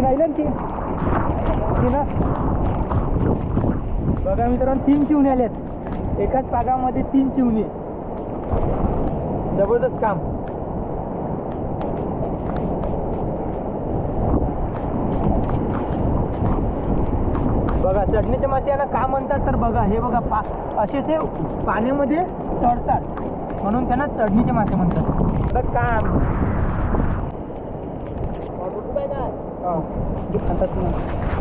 राहिलं ना तीन तीनच बघा मित्रांनो तीन चिवणी आल्यात एकाच पागामध्ये तीन चिवणी. जबरदस्त काम. बघा चटणीचे मासे यांना का म्हणतात तर बघा हे बघा पा असे ते पाण्यामध्ये चढतात. म्हणून त्यांना चढणीचे मासे म्हणतात. बघ काम. Oh. Ang tatlo.